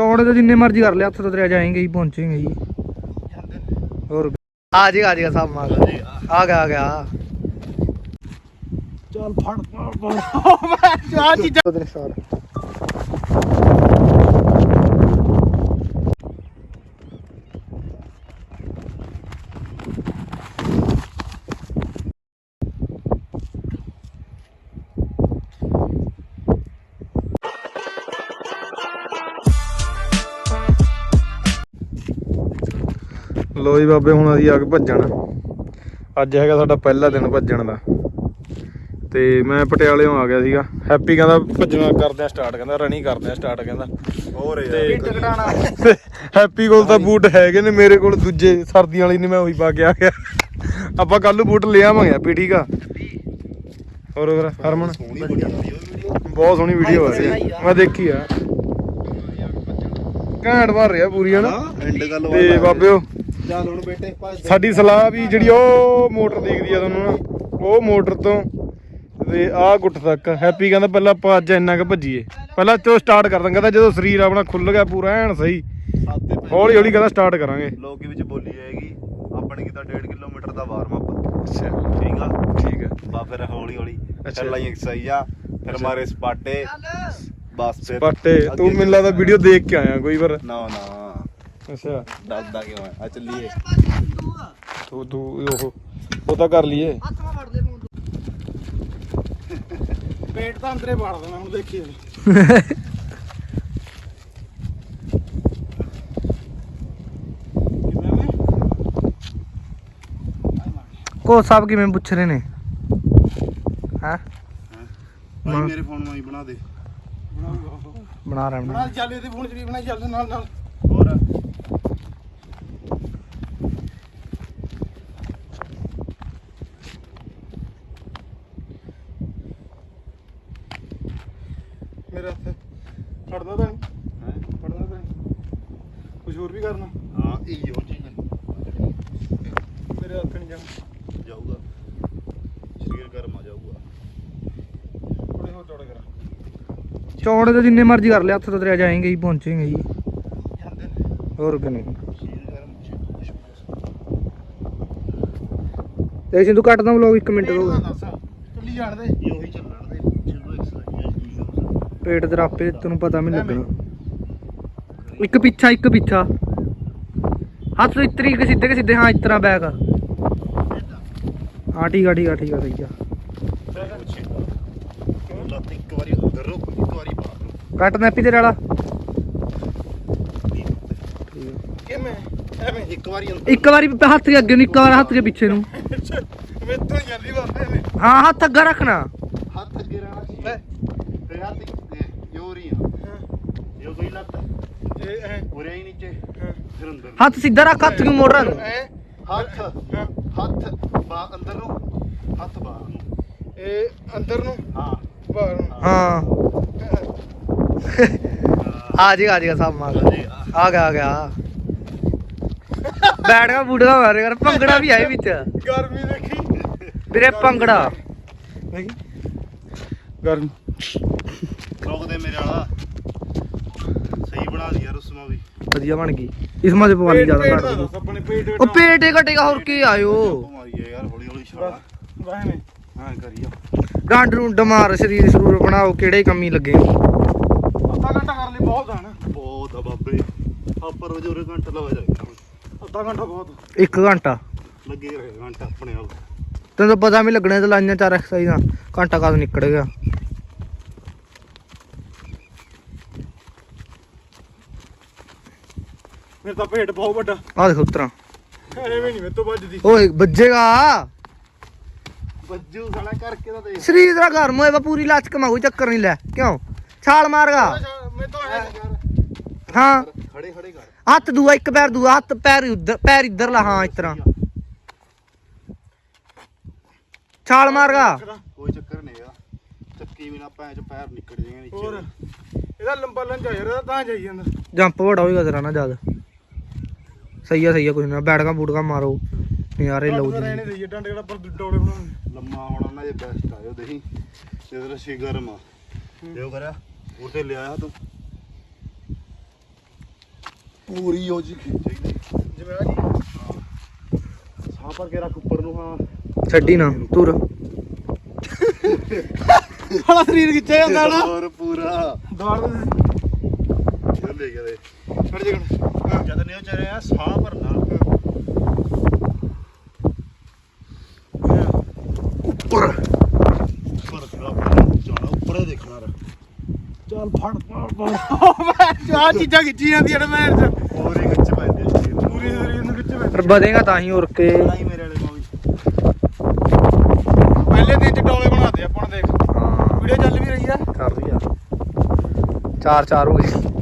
ਚੌੜੇ ਤਾਂ ਜਿੰਨੇ ਮਰਜ਼ੀ ਕਰ ਲਿਆ ਹੱਥ ਤੋਂ ਤੇਰੇ ਜਾਏਂਗੇ ਹੀ ਪਹੁੰਚेंगे ਹੀ। ਹੋਰ ਆ ਜਾਏਗਾ ਆ ਜਾਏਗਾ ਸਭ ਮਾਰ ਆ ਗਿਆ ਆ ਗਿਆ ਚੱਲ ਫੜ ਫੜ ਫੜ। ਆ ਚੀਜ਼ਾਂ ਤੇਰੇ ਸਾਲ ਲੋ ਜੀ ਬਾਬੇ ਹੁਣ ਅਸੀਂ ਆ ਕੇ ਭੱਜਣ। ਅੱਜ ਹੈਗਾ ਸਾਡਾ ਪਹਿਲਾ ਦਿਨ ਭੱਜਣ ਦਾ। ਤੇ ਮੈਂ ਪਟਿਆਲੇੋਂ ਆ ਗਿਆ ਸੀਗਾ। ਹੈਪੀ ਕਹਿੰਦਾ ਭੱਜਣਾ ਕਰਦੇ ਆ ਸਟਾਰਟ ਕਹਿੰਦਾ ਰਨਿੰਗ ਕਰਦੇ ਆ ਸਟਾਰਟ ਕਹਿੰਦਾ। ਹੋਰ ਤੇ ਘਟਾਣਾ ਹੈਪੀ ਕੋਲ ਤਾਂ ਬੂਟ ਹੈਗੇ ਨੇ ਮੇਰੇ ਕੋਲ ਦੂਜੇ ਸਰਦੀਆਂ ਵਾਲੀ ਨਹੀਂ ਮੈਂ ਉਹੀ ਪਾ ਕੇ ਆ ਗਿਆ। ਆਪਾਂ ਕੱਲ ਨੂੰ ਬੂਟ ਲੈ ਆਵਾਂਗੇ ਹੈਪੀ ਠੀਕ ਆ? ਹੋਰ ਹੋਰ ਹਰਮਨ? ਬਹੁਤ ਸੋਹਣੀ ਵੀਡੀਓ ਆ ਰਹੀ ਮੈਂ ਦੇਖੀ ਆ। ਘੈਂਟ ਭਰ ਰਿਹਾ ਪੂਰੀ ਹਨਾ? ਐਂਡ ਗੱਲ ਤੇ ਬਾਬਿਓ ਚੱਲ ਹੁਣ ਬੇਟੇ ਭੱਜ ਸਾਡੀ ਸਲਾਹ ਵੀ ਜਿਹੜੀ ਉਹ ਮੋਟਰ ਦਿਖਦੀ ਆ ਤੁਹਾਨੂੰ ਨਾ ਉਹ ਮੋਟਰ ਤੋਂ ਤੇ ਆਹ ਗੁੱਟ ਤੱਕ। ਹੈਪੀ ਕਹਿੰਦਾ ਪਹਿਲਾਂ ਆਪਾਂ ਅੱਜ ਇੰਨਾ ਕੁ ਭੱਜੀਏ। ਪਹਿਲਾਂ ਤੋਂ ਸਟਾਰਟ ਕਰ ਦਾਂਗਾ ਕਹਿੰਦਾ ਜਦੋਂ ਸਰੀਰ ਆਪਣਾ ਖੁੱਲ ਗਿਆ ਪੂਰਾ ਐਨ ਸਹੀ। ਸਾਤੇ ਹੌਲੀ ਹੌਲੀ ਕਹਿੰਦਾ ਸਟਾਰਟ ਕਰਾਂਗੇ। ਲੋਕੀ ਵਿੱਚ ਬੋਲੀ ਜਾਏਗੀ ਆਪਣੇ ਕੀਤਾ 1.5 ਕਿਲੋਮੀਟਰ ਦਾ ਵਾਰਮ ਅਪ ਅੱਛਾ। ਠੀਕ ਆ? ਠੀਕ ਹੈ ਬਾ ਫਿਰ ਹੌਲੀ ਹੌਲੀ। ਅੱਛਾ। ਫਿਰ ਲਾਈ ਐਕਸਰਸਾਈਜ਼ ਆ ਫਿਰ ਮਾਰੇ ਸਪਾਟੇ। ਬਸ ਫਿਰ ਪਾਟੇ ਤੂੰ ਮੈਨੂੰ ਲੱਗਦਾ ਵੀਡੀਓ ਦੇਖ ਕੇ ਆਇਆ ਕੋਈ ਵਾਰ। ਨਾ ਨਾ। ਅੱਛਾ। ਦੱਸਦਾ ਕਿਉਂ ਆ ਆ ਚੱਲੀਏ। ਤੂੰ ਤੂੰ ਉਹ ਉਹ ਤਾਂ ਕਰ ਲਈਏ। ਪੇਟ ਤਾਂ ਅੰਦਰੇ ਬਾੜ ਦੇਣਾ ਹੁਣ ਦੇਖੀਏ। ਕਿਵੇਂ ਮੈਂ ਕੋ ਸਭ ਕਿਵੇਂ ਪੁੱਛ ਰਹੇ ਨੇ? ਹਾਂ? ਭਾਈ ਮੇਰੇ ਫੋਨ ਮਾਈ ਬਣਾ ਦੇ। ਬਣਾ ਰਿਹਾ ਬਣਾ ਨਾਲ ਚੱਲ ਇਹਦੇ ਫੋਨ 'ਚ ਵੀ ਬਣਾਈ ਚੱਲ ਨਾਲ ਨਾਲ। ਹੋਰ ਮੇਰੇ ਹੱਥ ਫੜਦਾ ਤਾਂ ਨਹੀਂ ਫੜਦਾ ਤਾਂ ਨਹੀਂ ਹੋਰ ਵੀ ਕਰਨਾ। ਹਾਂ ਇਹ ਹੋ ਚੀਜ਼ ਮੇਰੇ ਹੱਥ ਨਹੀਂ ਜਾਣਾ। ਜਾਊਗਾ। ਸਰੀਰ ਗਰਮ ਆ ਜਾਊਗਾ। ਥੋੜੇ ਹੋਰ ਚੌੜੇ ਕਰਾ। ਚੌੜੇ ਤਾਂ ਜਿੰਨੇ ਮਰਜ਼ੀ ਕਰ ਲਿਆ ਹੱਥ ਤੋਂ ਤੇਰੇ ਜਾਏਂਗੇ ਹੀ ਪਹੁੰਚेंगे ਹੀ। ਹੋਰ ਕਿ ਨਹੀਂ? ਸਰੀਰ ਗਰਮ ਤੇ ਤੂੰ ਕੱਟਦਾ ਵਲੋਗ 1 ਮਿੰਟ ਹੋ ਗਿਆ ਚੱਲੀ ਜਾਣ ਦੇ। ਇਹ ਉਹੀ ਚੱਲਣ ਦੇ। ਜਦੋਂ ਐਕਸਰਸਾਈਜ਼ ਪੇਟ ਤੇਰਾ ਆਪੇ ਤੈਨੂੰ ਪਤਾ ਵੀ ਨੀ ਲੱਗਣਾ। ਇੱਕ ਪਿੱਛਾ ਇੱਕ ਪਿੱਛਾ। ਹੱਥ ਤੋਂ ਇਤਰੀ ਕਿ ਸਿੱਧੇ ਕਿ ਸਿੱਧੇ। ਹਾਂ ਇਤਰਾ ਬੈਕ ਹਾਂ ਠੀਕ ਆ ਠੀਕ ਆ ਠੀਕ ਸਹੀ ਕੱਟ ਨੈਪੀ ਤੇਰੇ ਵਾਲਾ। ਕਿਵੇਂ ਐਵੇਂ ਇੱਕ ਵਾਰੀ ਇੱਕ ਵਾਰੀ ਹੱਥ ਦੇ ਅੱਗੇ ਨੂੰ ਇੱਕ ਵਾਰ ਹੱਥ ਦੇ ਪਿੱਛੇ ਨੂੰ। ਮੇਤੋਂ ਜਾਂਦੀ ਬਾਬੇ ਐਵੇਂ ਹਾਂ ਹੱਥ ਅੱਗਾ ਰੱਖਣਾ ਹੱਥ ਅੱਗੇ ਰਹਿਣਾ ਚਾਹੀਦਾ ਤੇ ਹੱਥ ਯੋਰੀ ਆ ਯੋ ਕੋਈ ਲੱਤ ਜੇ ਐ ਉਰੇ ਹੀ ਨੀਚੇ ਫਿਰ ਅੰਦਰ ਹੱਥ ਸਿੱਧਾ ਰੱਖ ਹੱਥ ਨੂੰ ਮੋੜ ਨੂੰ ਐ ਹੱਥ ਹੱਥ ਬਾ ਅੰਦਰ ਨੂੰ ਹੱਥ ਬਾਹਰ ਨੂੰ। ਇਹ ਅੰਦਰ? ਨੂੰ ਹਾਂ। ਬਾਹਰ। ਨੂੰ ਹਾਂ। ਆ ਜਾਏਗਾ ਆ ਜਾਏਗਾ ਸਭ ਮਾਰ। ਆ ਗਿਆ ਆ ਗਿਆ। ਬੈਠ ਗਿਆ ਬੂੜਾ ਮਾਰੇ ਯਾਰ ਭੰਗੜਾ ਵੀ ਆਏ ਵਿੱਚ। ਗਰਮੀ ਦੇਖੀ। ਵੀਰੇ ਭੰਗੜਾ। ਗਰਮ। ਰੋਕ ਦੇ ਮੇਰੇ ਵਾਲਾ। ਸਹੀ ਬਣਾ ਦੀ ਯਾਰ ਉਸਮਾ ਵੀ ਵਧੀਆ ਬਣ ਗਈ। ਇਸ ਮਾਦੇ ਪਵਾਲੀ ਜ਼ਿਆਦਾ ਘੱਟ ਦਾ ਗਈ। ਆਪਣੇ ਪੇਟ ਉਹ ਪੇਟ ਹੀ ਘਟੇਗਾ ਹੋਰ ਕੀ ਆਇਓ ਉਹ ਮਾਰੀ ਯਾਰ ਹੌਲੀ ਹੌਲੀ ਛਾਲਾ। ਵਾਹ ਨੇ ਹਾਂ ਕਰੀਆ ਡਾਂਡ ਡਮਾਰ ਸਰੀਰ ਸਰੂਰ ਬਣਾਓ ਕਿਹੜੇ ਕੰਮੀ ਲੱਗੇ ਅੱਧਾ ਘੰਟਾ ਕਰ ਲਈ ਬਹੁਤ ਆ ਨਾ। ਬਹੁਤ ਆ ਬਾਬੇ। ਆਪਰ ਵਜੇ ਉਰੇ ਘੰਟਾ ਲਵਾ ਜਾਏਗਾ ਅੱਧਾ ਘੰਟਾ ਬਹੁਤ। 1 ਘੰਟਾ? ਲੱਗੇ ਰਹੇ ਘੰਟਾ ਆਪਣੇ ਆਪ। ਤੈਨੂੰ ਤਾਂ ਪਤਾ ਵੀ ਲੱਗਣਾ ਤੇ ਲਾਈਆਂ ਚਾਰ ਐਕਸਰਸਾਈਜ਼ਾਂ ਘੰਟਾ ਕਦ ਨਿਕਲ ਗਿਆ? ਮੇਰੇ ਤਾਂ ਪੇਟ ਬਹੁਤ ਵੱਡਾ। ਆ ਦੇਖ ਉਤਰਾ। ਐਵੇਂ ਨਹੀਂ ਮੇਰੇ ਤੋਂ ਵੱਜਦੀ। ਓਏ ਵੱਜੇਗਾ? ਬੱਜੂ ਸਾਲਾ ਕਰਕੇ ਤਾਂ ਦੇਖ ਸਰੀਰ ਦਾ ਗਰਮ ਹੋਏ ਵਾ ਪੂਰੀ ਲਚਕ ਮਾ ਕੋਈ ਚੱਕਰ ਨਹੀਂ ਲੈ। ਕਿਉਂ? ਛਾਲ ਮਾਰਗਾ ਮੈਂ ਤਾਂ ਐ ਹਾਂ। ਖੜੇ ਖੜੇ ਕਰ ਹੱਥ ਦੂਆ ਇੱਕ ਪੈਰ ਦੂਆ ਹੱਥ ਪੈਰ ਉੱਧਰ ਪੈਰ ਇੱਧਰ ਲਾ ਹਾਂ ਇਸ ਤਰ੍ਹਾਂ। ਛਾਲ ਮਾਰਗਾ ਕੋਈ ਚੱਕਰ ਨਹੀਂ ਆ ਚੱਕੀ ਬਿਨਾ ਪੈਰ ਚ ਪੈਰ ਨਿਕਲ ਜਾਏਗਾ ਹੋਰ ਨੀਚੇ ਇਹਦਾ ਲੰਬਾ ਲੰਜਾ ਯਾਰ ਇਹਦਾ ਤਾਂ ਜਾਈ ਜਾਂਦਾ। ਜੰਪ ਬੜਾ ਹੋਏਗਾ ਤੇਰਾ ਨਾ ਜਦ ਸਹੀ ਆ ਸਹੀ ਆ ਕੁਝ ਨਾ। ਬੈਠਗਾ ਬੂਟਗਾ ਮਾਰੋ। ਨਜ਼ਾਰੇ ਲਓ ਰਹਿਣੇ ਜੀ। ਦੇ ਡੰਡ ਜਿਹੜਾ ਪਰ ਡੋਲੇ ਬਣਾਉਣੇ। ਲੰਮਾ ਹੋਣਾ ਨਾ ਜੇ ਬੈਸਟ ਆਇਓ ਦੇਖੀ ਜਿਹਦੇ ਸੀ ਗਰਮ ਆ। ਜੋ ਕਰਿਆ ਉਤੇ ਲਿਆਇਆ ਤੂੰ। ਪੂਰੀ ਹੋ ਜੀ। ਜਿਵੇਂ ਆ ਜੀ। ਸਾਹ ਭਰ ਕੇ ਰੱਖ ਉੱਪਰ ਨੂੰ ਹਾਂ। ਛੱਡੀ ਨਾ ਤੁਰ ਸਾਲਾ ਸਰੀਰ ਖਿੱਚਿਆ ਜਾਂਦਾ ਨਾ। ਹੋਰ ਪੂਰਾ। ਦਵਾਰ ਦੇ ਇਹ ਲੈ ਗਿਆ ਦੇ। ਛੱਡ ਦੇ ਜਦ ਨਹੀਂ ਚਰੇ ਆ ਸਾਹ ਭਰਨਾ। ਉੱਪਰ। ਉੱਪਰ ਜਾਣਾ ਉੱਪਰ ਹੀ ਦੇਖਣਾ ਰ ਚੱਲ ਫੜ ਫੜ ਫੜ। ਆ ਚੀਜ਼ਾਂ ਖਿੱਚੀ ਜਾਂਦੀਆਂ ਨੇ ਮੈਂ ਪੂਰੀ ਖਿੱਚ ਪੈਂਦੇ ਜੀ। ਪੂਰੀ ਸਰੀਰ ਨੂੰ ਖਿੱਚੇ ਪਰ ਵਧੇਗਾ ਤਾਂ ਹੀ ਉਰ ਕੇ। ਨਹੀਂ ਮੇਰੇ ਵਾਲੇ ਮਾਂ ਵੀ। ਪਹਿਲੇ ਦਿਨ ਚ ਡੋਲੇ ਬਣਾਦੇ ਆਪਾਂ ਦੇਖ। ਹਾਂ। ਵੀਡੀਓ ਚੱਲ ਵੀ ਰਹੀ ਆ ਕਰ ਰਹੀ ਆ। ਚਾਰ ਚਾਰ ਹੋ ਗਏ।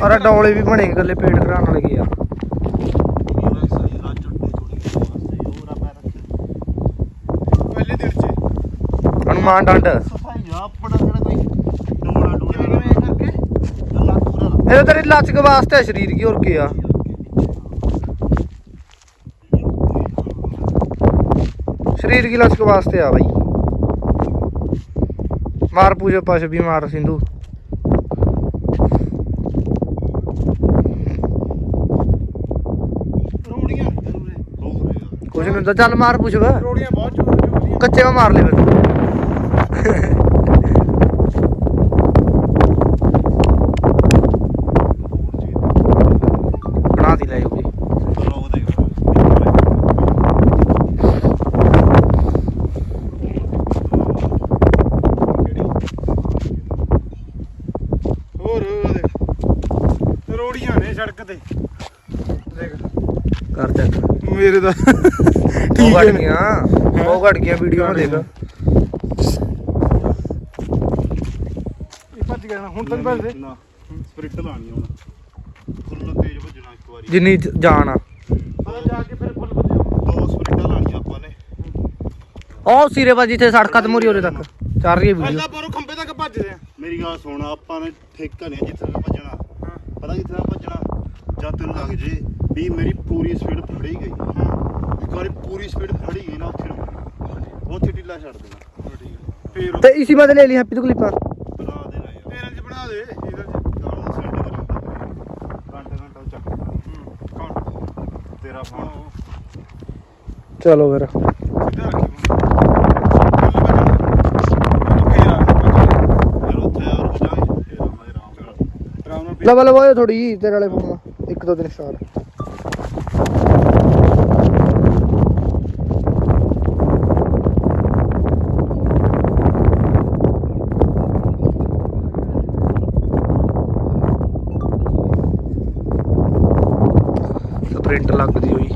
ਸਾਰਾ ਡੌਲੇ ਵੀ ਬਣੇ ਗੱਲੇ ਪੇਟ ਕਰਾਉਣ ਵਾਲੇ ਕੀ ਯਾਰ ਮੇਰਾ ਸਹੀ ਆ? ਚੁੱਟੇ ਥੋੜੀ ਵਾਸਤੇ ਹੋਰ ਆ ਮੈਂ ਰੱਖ ਪਹਿਲੇ ਦਿਨ ਚ। ਹਨੂਮਾਨ ਡੰਡ। ਸਫ਼ਾਈ ਆ ਆਪਣਾ ਜਿਹੜਾ ਕੋਈ ਡੋਲਾ ਡੋਲਾ ਕਿਵੇਂ ਕਿਵੇਂ ਕਰਕੇ? ਗੱਲਾਂ ਪੂਰਾ ਇਹ ਤੇਰੀ ਲਚਕ ਵਾਸਤੇ ਆ ਸਰੀਰ ਕੀ ਹੋਰ ਕੀ ਆ? ਸਰੀਰ ਕੀ ਲਚਕ ਵਾਸਤੇ ਆ ਬਾਈ? ਮਾਰ ਪੂਜਾ ਪਸ਼ ਵੀ ਮਾਰ ਸਿੰਧੂ ਰੋੜੀਆਂ ਜ਼ਰੂਰ ਕੁਛ ਨਹੀਂ ਹੁੰਦਾ। ਚੱਲ ਮਾਰ ਪੁੱਛ ਵਾ। ਰੋੜੀਆਂ ਬਹੁਤ ਜ਼ਰੂਰੀਆਂ ਕੱਚੇ ਵਾ ਮਾਰ ਲੈ ਫਿਰ। ਰੋੜੀਆਂ ਨੇ ਸੜਕ ਤੇ। ਦੇਖ ਕਰ ਚੱਕ। ਮੇਰੇ ਦਾ ਉਹ ਠੀਕ ਘਟ ਹੈ? ਉਹ ਘਟ ਗਈਆਂ ਵੀਡੀਓ ਨਾ ਦੇਖ। ਇਹ ਭੱਜ ਗਿਆ ਨਾ ਹੁਣ ਤਾਂ ਨੀ ਭੱਜਦੇ ਨਾ ਸਪ੍ਰਿੰਟ ਲਾਣੀ ਹੁਣ। ਫੁੱਲ ਤੇਜ਼ ਭੱਜਣਾ ਇੱਕ ਵਾਰੀ। ਜਿੰਨੀ ਜ- ਜਾਨ ਆ। ਪਤਾ ਜਾ ਕੇ ਫਿਰ ਫੁੱਲ ਭੱਜਿਆ ਦੋ ਸਪ੍ਰਿੰਟਾਂ ਲਾਣੀਆਂ ਆਪਾਂ ਨੇ। ਉਹ ਸਿਰੇ ਵੱਜ ਜਿੱਥੇ ਸੜਕ ਖਤਮ ਹੋ ਰਹੀ ਉਹਦੇ ਤੱਕ। ਚੱਲ ਰਹੀ ਹੈ ਵੀਡੀਓ। ਪਹਿਲਾਂ ਪਰੋਂ ਖੰਬੇ ਤੱਕ ਭੱਜਦੇ ਆ ਮੇਰੀ ਗੱਲ ਸੁਣ ਆਪਾਂ ਨੇ ਠੇਕਾ ਨਹੀਂ ਜਿੱਥੇ ਤੱਕ ਭੱਜਣਾ। ਪਤਾ ਕਿੱਥੇ ਤੱਕ ਭੱਜਣਾ? ਜਦ ਤੈਨੂੰ ਲੱਗ ਜੇ ਵੀ ਮੇਰੀ ਪੂਰੀ ਸਪੀਡ ਫੜੀ ਗਈ। ਇੱਕ ਵਾਰੀ ਪੂਰੀ ਸਪੀਡ ਫੜੀ ਗਈ ਨਾ ਉੱਥੇ ਰੁਕ ਉੱਥੇ ਢਿੱਲਾ ਛੱਡ ਦੇਣਾ। ਫੇਰ ਤੇ ਇਸੀ ਬਾਦ ਲੈ ਲਈ ਹੈਪੀ ਤੋਂ ਕਲਿੱਪਾਂ। ਬਣਾ ਦੇਣਾ ਯਾਰ। ਤੇਰੇ ਚ ਬਣਾ ਦੇ ਇਹਦੇ ਚ ਨਾਲ ਦਾ ਸੈੱਟ ਕਰਾਂਦਾ ਘੰਟਾ ਘੰਟਾ ਚੱਕ ਕਾਊਂਟ ਤੇਰਾ ਫੋਨ ਚਲੋ ਫਿਰ। ਸਿੱਧਾ ਰੱਖੀ ਫਿਰ ਉੱਥੇ ਆ ਰੁਕ ਫਿਰ ਆਰਾਮ ਨਾਲ ਆਰਾਮ ਨਾਲ ਇੱਕ ਦੋ ਦਿਨ ਸਟਾਰ ਪ੍ਰਿੰਟ ਲੱਗਦੀ ਹੋਈ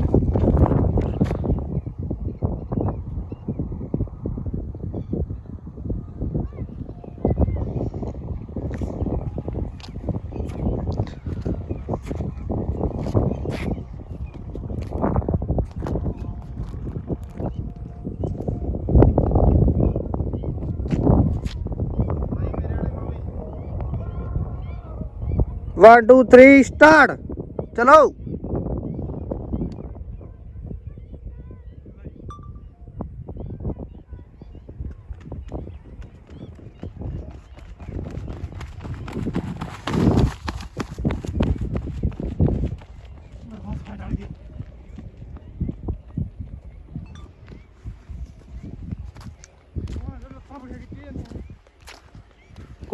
वन टू थ्री स्टार्ट चलो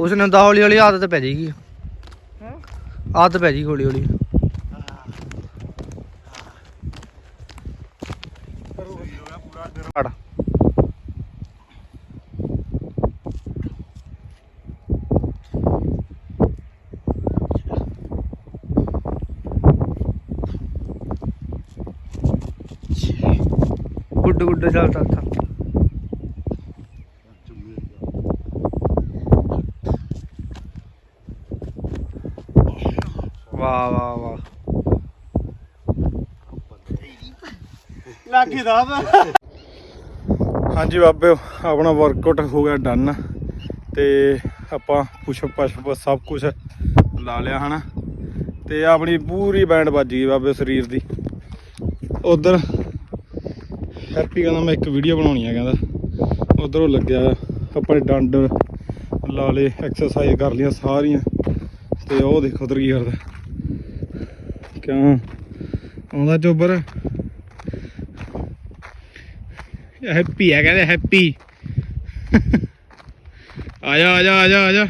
ਕੁਛ ਨਹੀਂ ਹੁੰਦਾ ਹੌਲੀ ਹੌਲੀ ਆਦਤ ਪੈ ਜਾਏਗੀ ਹੈਂ? ਆਦਤ ਪੈ ਜਾਏਗੀ ਹੌਲੀ ਹੌਲੀ ਫੜ। ਗੁੱਡ ਚੱਲ ਚੱਲ ਵਾਹ ਵਾਹ ਵਾਹ। ਲੱਗੀ ਦਾ ਹਾਂਜੀ ਬਾਬਿਓ ਆਪਣਾ ਵਰਕਆਊਟ ਹੋ ਗਿਆ ਡਨ ਤੇ ਆਪਾਂ ਪੁਸ਼ ਪਸ਼ ਸਭ ਕੁਝ ਲਾ ਲਿਆ ਹਨਾ? ਤੇ ਆਪਣੀ ਪੂਰੀ ਬੈਂਡ ਵੱਜ ਗਈ ਬਾਬੇ ਸਰੀਰ ਦੀ। ਉਧਰ ਹੈਪੀ ਕਹਿੰਦਾ ਮੈਂ ਇੱਕ ਵੀਡੀਓ ਬਣਾਉਣੀ ਆ ਕਹਿੰਦਾ। ਉਧਰ ਉਹ ਲੱਗਿਆ ਆਪਣੇ ਡੰਡ ਲਾ ਲਏ ਐਕਸਰਸਾਈਜ਼ ਕਰ ਲਈਆਂ ਸਾਰੀਆਂ। ਤੇ ਉਹ ਦੇਖੋ ਉਧਰ ਕੀ ਕਰਦਾ ਕਿਉਂ? ਆਉਂਦਾ ਚੋਬਰ। ਹੈਪੀ ਆ, ਕਹਿੰਦੇ ਹੈਪੀ ਆ ਜਾ ਆ ਜਾ ਆ ਜਾ ਆ ਜਾ